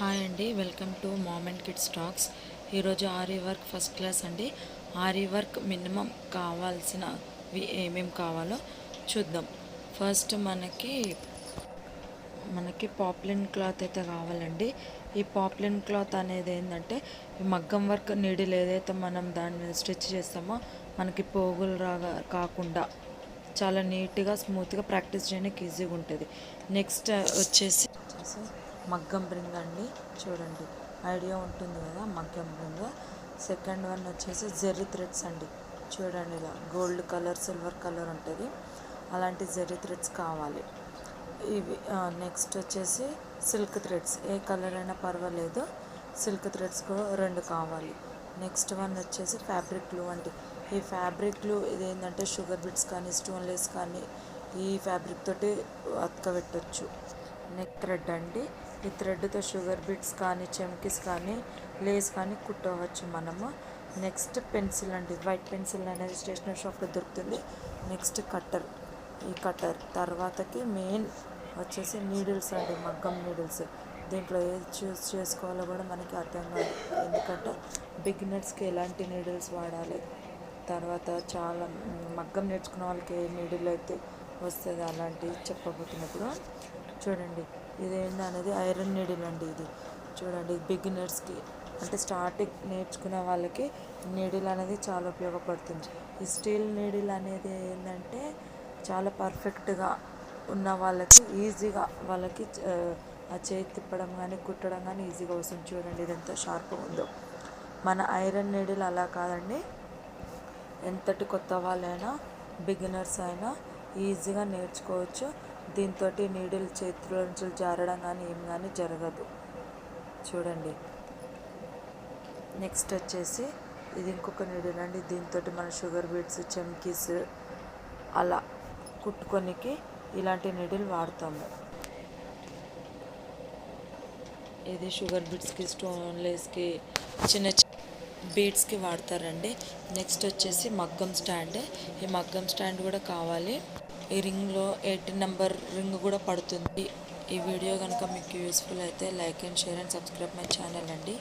Hi అండి welcome to mom and kid kids talks. ఈరోజు aari work first class అండి. Aari work minimum కావాల్సినవి ఏమేమి కావాలో చూద్దాం. ఫస్ట్ మనకి మనకి పాప్లిన్ క్లాత్ అయితే కావాలండి ఈ పాప్లిన్ క్లాత్ అనేది ఏంటంటే ఈ మగ్గం వర్క్ నీడిల్ ఏదైతే మనం దాని మీద స్టిచ్ చేస్తామో మనకి పోగులు రాగా కాకుండా చాలా నీట్గా స్మూత్గా ప్రాక్టీస్ చేయడానికి ఈజీగా ఉంటుంది. నెక్స్ట్ వచ్చేసి మగ్గం బ్రింగ్ అండి. చూడండి ఐడియా ఉంటుంది కదా మగ్గం బ్రింగ్ సెకండ్ వన్ వచ్చేసి జెర్రీ థ్రెడ్స్ అండి. చూడండి ఇలా గోల్డ్ కలర్ సిల్వర్ కలర్ ఉంటుంది. అలాంటి జెర్రీ థ్రెడ్స్ కావాలి. ఇవి నెక్స్ట్ వచ్చేసి సిల్క్ థ్రెడ్స్. ఏ కలర్ అయినా పర్వాలేదు సిల్క్ థ్రెడ్స్ కూడా రెండు కావాలి. నెక్స్ట్ వన్ వచ్చేసి ఫ్యాబ్రిక్ గ్లూ అండి. ఈ ఫ్యాబ్రిక్ గ్లూ ఇదేంటంటే షుగర్ బిట్స్ కానీ స్టోన్లెస్ కానీ ఈ ఫ్యాబ్రిక్ తోటి అతకబెట్టచ్చు. నెక్ థ్రెడ్ అండి. ఈ థ్రెడ్తో షుగర్ బిట్స్ కానీ చెమ్కిస్ కానీ లేస్ కానీ కుట్టవచ్చు మనము. నెక్స్ట్ పెన్సిల్ అండి. వైట్ పెన్సిల్ అనేది స్టేషనరీ షాప్లో దొరుకుతుంది. నెక్స్ట్ కట్టర్ ఈ కట్టర్ తర్వాతకి మెయిన్ వచ్చేసి నీడిల్స్ అండి. మగ్గం నీడిల్స్ దీంట్లో ఏది చూస్ చేసుకోవాలో కూడా మనకి అర్థం కాదు. ఎందుకంటే బిగినర్స్కి ఎలాంటి నీడిల్స్ వాడాలి? తర్వాత చాలా మగ్గం నేర్చుకున్న వాళ్ళకి ఏ నీడిల్ అయితే వస్తుంది అలాంటివి చెప్పబోతున్నప్పుడు. చూడండి. ఇదేంటి అనేది ఐరన్ నీడిల్ అండి ఇది. చూడండి బిగినర్స్కి అంటే స్టార్టింగ్ నేర్చుకునే వాళ్ళకి నీడిల్ అనేది చాలా ఉపయోగపడుతుంది. ఈ స్టీల్ నీడిల్ అనేది ఏంటంటే చాలా పర్ఫెక్ట్గా ఉన్న వాళ్ళకి ఈజీగా వాళ్ళకి ఆ చేతి తిప్పడం కానీ కుట్టడం కానీ ఈజీగా వస్తుంది. చూడండి ఇది ఎంత షార్ప్గా ఉందో. మన ఐరన్ నీడిల్ అలా కాదండి. ఎంతటి కొత్త వాళ్ళైనా బిగినర్స్ అయినా ఈజీగా నేర్చుకోవచ్చు. దీంతో నీడిల్ చేతిలో నుంచి జారడం కానీ ఏం కానీ జరగదు. చూడండి. నెక్స్ట్ వచ్చేసి ఇది ఇంకొక నీడిల్ అండి. దీంతో మన షుగర్ బీట్స్ చెమ్కీస్ అలా కుట్టుకొనికి ఇలాంటి నీడిల్ వాడతాము. ఇది షుగర్ బీట్స్కి స్టోన్ లేస్కి చిన్న చిన్న బీడ్స్కి వాడతారండి. నెక్స్ట్ వచ్చేసి మగ్గం స్టాండ్. ఈ మగ్గం స్టాండ్ కూడా కావాలి. ఈ రింగ్లో ఎయిటీన్ నెంబర్ రింగ్ కూడా పడుతుంది. ఈ వీడియో కనుక మీకు యూస్ఫుల్ అయితే like and share and subscribe my channel అండి.